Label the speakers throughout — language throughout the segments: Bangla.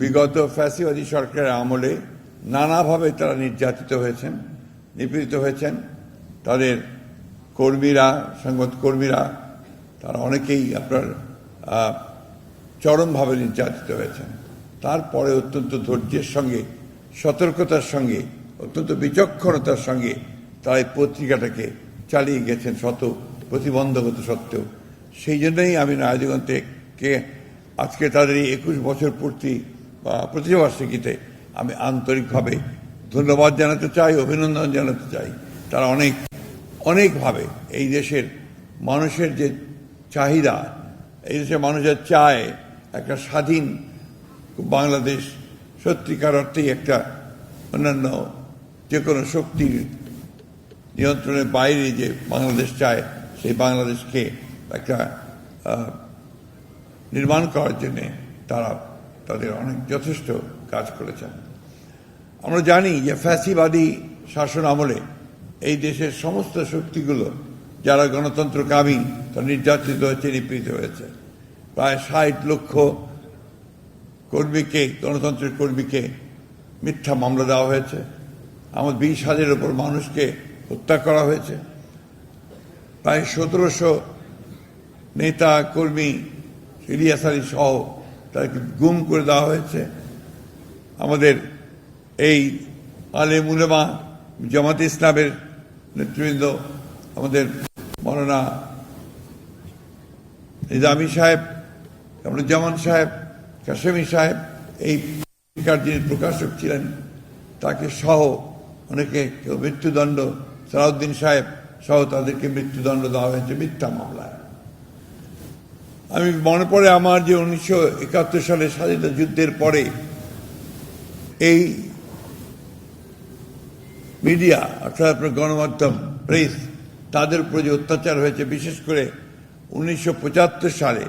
Speaker 1: বিগত ফ্যাসিবাদী সরকারের আমলে নানাভাবে তারা নির্যাতিত হয়েছেন, নিপীড়িত হয়েছেন। তাদের কর্মীরা সংবাদ কর্মীরা, তারা অনেকেই আপনার চরমভাবে নির্যাতিত হয়েছেন। তারপরে অত্যন্ত ধৈর্যের সঙ্গে, সতর্কতার সঙ্গে, অত্যন্ত বিচক্ষণতার সঙ্গে তারা এই পত্রিকাটাকে চালিয়ে গেছেন শত প্রতিবন্ধকতা সত্ত্বেও। সেই জন্যই আমি নয়াদিগন্তেকে আজকে তাদের এই একুশ বছর পূর্তি প্রতিবার্ষিকীতে আমি আন্তরিকভাবে ধন্যবাদ জানাতে চাই, অভিনন্দন জানাতে চাই। তারা অনেক, অনেকভাবে এই দেশের মানুষের যে চাহিদা, এই দেশের মানুষের চায় একটা স্বাধীন বাংলাদেশ, সত্যিকার অর্থেই একটা অন্যান্য যে কোনো শক্তির নিয়ন্ত্রণের বাইরে যে বাংলাদেশ চায়, সেই বাংলাদেশকে একটা নির্মাণ করার জন্যে তারা তাদের অনেক যথেষ্ট কাজ করেছেন। আমরা জানি যে ফ্যাসিবাদী শাসন আমলে এই দেশের সমস্ত শক্তিগুলো, যারা গণতন্ত্রকামী তারা নির্যাতিত হয়েছে নিপীড়িত হয়েছে। প্রায় ষাট লক্ষ কর্মীকে, গণতন্ত্রের কর্মীকে মিথ্যা মামলা দেওয়া হয়েছে। আমার বিশ হাজারের ওপর মানুষকে হত্যা করা হয়েছে। প্রায় সতেরোশো নেতা, কর্মী আলী সহ তাদেরকে গুম করে দেওয়া হয়েছে। আমাদের এই আলে মুলেমা জামাত ইসলামের নেতৃবৃন্দ, আমাদের মৌলানা নিজামী সাহেব জামান সাহেব, কাশেমি সাহেব, এই পত্রিকার যিনি প্রকাশক ছিলেন, তাকে সহ অনেকে, কেউ মৃত্যুদণ্ড, সালাউদ্দিন সাহেব সহ তাদেরকে মৃত্যুদণ্ড দেওয়া হয়েছে মিথ্যা মামলায়। আমি মনে পড়ে আমার যে উনিশশো একাত্তর সালে স্বাধীনতা যুদ্ধের পরে এই মিডিয়া, অর্থাৎ আপনার গণমাধ্যম, প্রেস, তাদের উপর যে অত্যাচার হয়েছে, বিশেষ করে উনিশশো পঁচাত্তর সালে,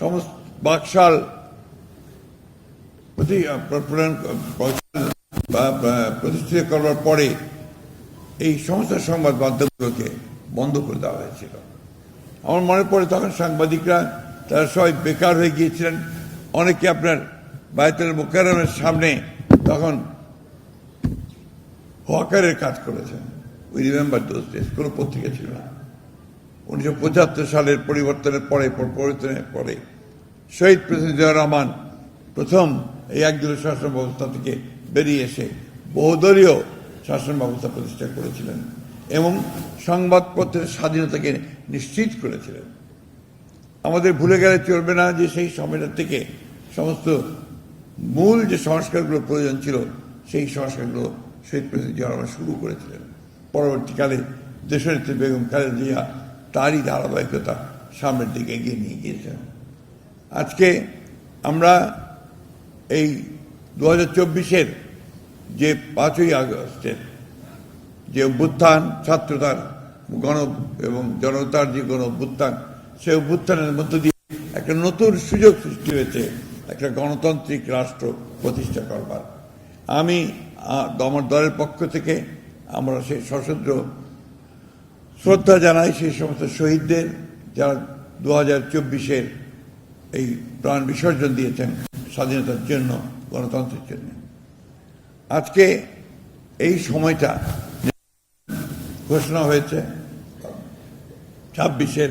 Speaker 1: সমস্ত বাকশাল প্রতিষ্ঠিত করবার পরে এই সমস্ত সংবাদ মাধ্যমগুলোকে বন্ধ করে দেওয়া হয়েছিল। আমার মনে পড়ে তখন সাংবাদিকরা, তারা সবাই বেকার হয়ে গিয়েছিলেন। অনেকে আপনার বায়তুল মোকারমের সামনে তখন হকারের কাজ করেছেন। উই রিমেম্বার দোজ ডেজ কোনো পত্রিকা ছিল না। উনিশশো পঁচাত্তর সালের পরিবর্তনের পরে পরিবর্তনের পরে শহীদ প্রেসিডেন্ট জিয়াউর রহমান প্রথম এই একদলীয় শাসন ব্যবস্থা থেকে বেরিয়ে এসে বহুদলীয় শাসন ব্যবস্থা প্রতিষ্ঠা করেছিলেন। এবং সংবাদপত্রের স্বাধীনতাকে নিশ্চিত করেছিলেন। আমাদের ভুলে গেলে চলবে না যে সেই সময়টা থেকে সমস্ত মূল যে সংস্কারগুলো প্রয়োজন ছিল, সেই সংস্কারগুলো শহীদ প্রেসিডেন্ট জিয়া শুরু করেছিলেন। পরবর্তীকালে দেশনেত্রী বেগম খালেদা জিয়া তারই ধারাবাহিকতা সামনের দিকে এগিয়ে নিয়ে গিয়েছেন। আজকে আমরা এই দু হাজার চব্বিশের যে পাঁচই আগস্টের যে অভ্যুত্থান, ছাত্রতার গণ এবং জনতার যে গণ অভ্যুত্থান সেই অভ্যুত্থানের মধ্য দিয়ে একটা নতুন সুযোগ সৃষ্টি হয়েছে, একটা গণতান্ত্রিক রাষ্ট্র প্রতিষ্ঠা করবার। আমি আমার দলের পক্ষ থেকে আমরা সেই সশস্ত্র শ্রদ্ধা জানাই সেই সমস্ত শহীদদের যারা দু হাজার চব্বিশের এই প্রাণ বিসর্জন দিয়েছেন স্বাধীনতার জন্য, গণতন্ত্রের জন্য। আজকে এই সময়টা ঘোষণা হয়েছে। ছাব্বিশের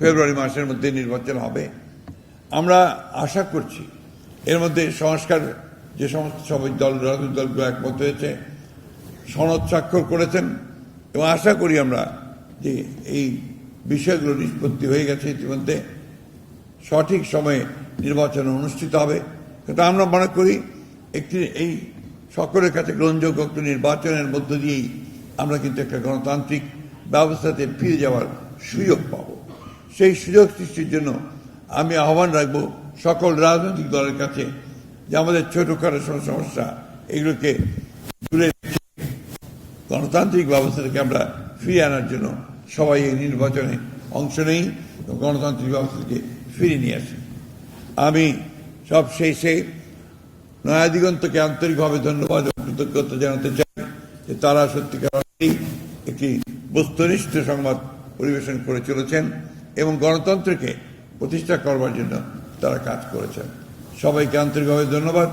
Speaker 1: ফেব্রুয়ারি মাসের মধ্যে নির্বাচন হবে। আমরা আশা করছি, এর মধ্যে সংস্কার, যে সমস্ত সবাই দল, রাজনৈতিক দলগুলো একমত হয়েছে, সনদ স্বাক্ষর করেছেন এবং আশা করি আমরা যে এই বিষয়গুলো নিষ্পত্তি হয়ে গেছে ইতিমধ্যে, সঠিক সময়ে নির্বাচন অনুষ্ঠিত হবে। কিন্তু আমরা মনে করি, একটি, এই সকলের কাছে গ্রহণযোগ্য একটি নির্বাচনের মধ্য দিয়েই আমরা কিন্তু একটা গণতান্ত্রিক ব্যবস্থাতে ফিরে যাওয়ার সুযোগ পাব। সেই সুযোগ সৃষ্টির জন্য আমি আহ্বান রাখব সকল রাজনৈতিক দলের কাছে যে আমাদের ছোটখাটো সমস্যা এগুলোকে দূরে গণতান্ত্রিক ব্যবস্থা থেকে আমরা ফিরিয়ে আনার জন্য সবাই এই নির্বাচনে অংশ নেই গণতান্ত্রিক ব্যবস্থাকে ফিরিয়ে নিয়ে আসি। আমি সব শেষে নয়া দিগন্তকে আন্তরিকভাবে ধন্যবাদ কৃতজ্ঞতা জানাতে চাই যে তারা সত্যিকার একটি বস্তুনিষ্ঠ সংবাদ পরিবেশন করে চলেছেন এবং গণতন্ত্রকে প্রতিষ্ঠা করবার জন্য তারা কাজ করেছেন। সবাইকে আন্তরিকভাবে ধন্যবাদ।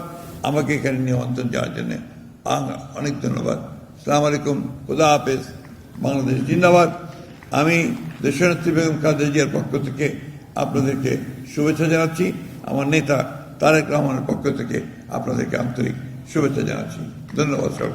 Speaker 1: আমাকে এখানে নিমন্ত্রণ যাওয়ার জন্য অনেক ধন্যবাদ। সালাম আলাইকুম। খুদা হাফেজ। বাংলাদেশ জিন্দাবাদ। আমি দেশনেত্রী বেগম খালেদা জিয়ার পক্ষ থেকে আপনাদেরকে শুভেচ্ছা জানাচ্ছি। আমার নেতা তারেক রহমানের পক্ষ থেকে আপনাদেরকে আন্তরিক শুভেচ্ছা জানাচ্ছি। ধন্যবাদ সবাই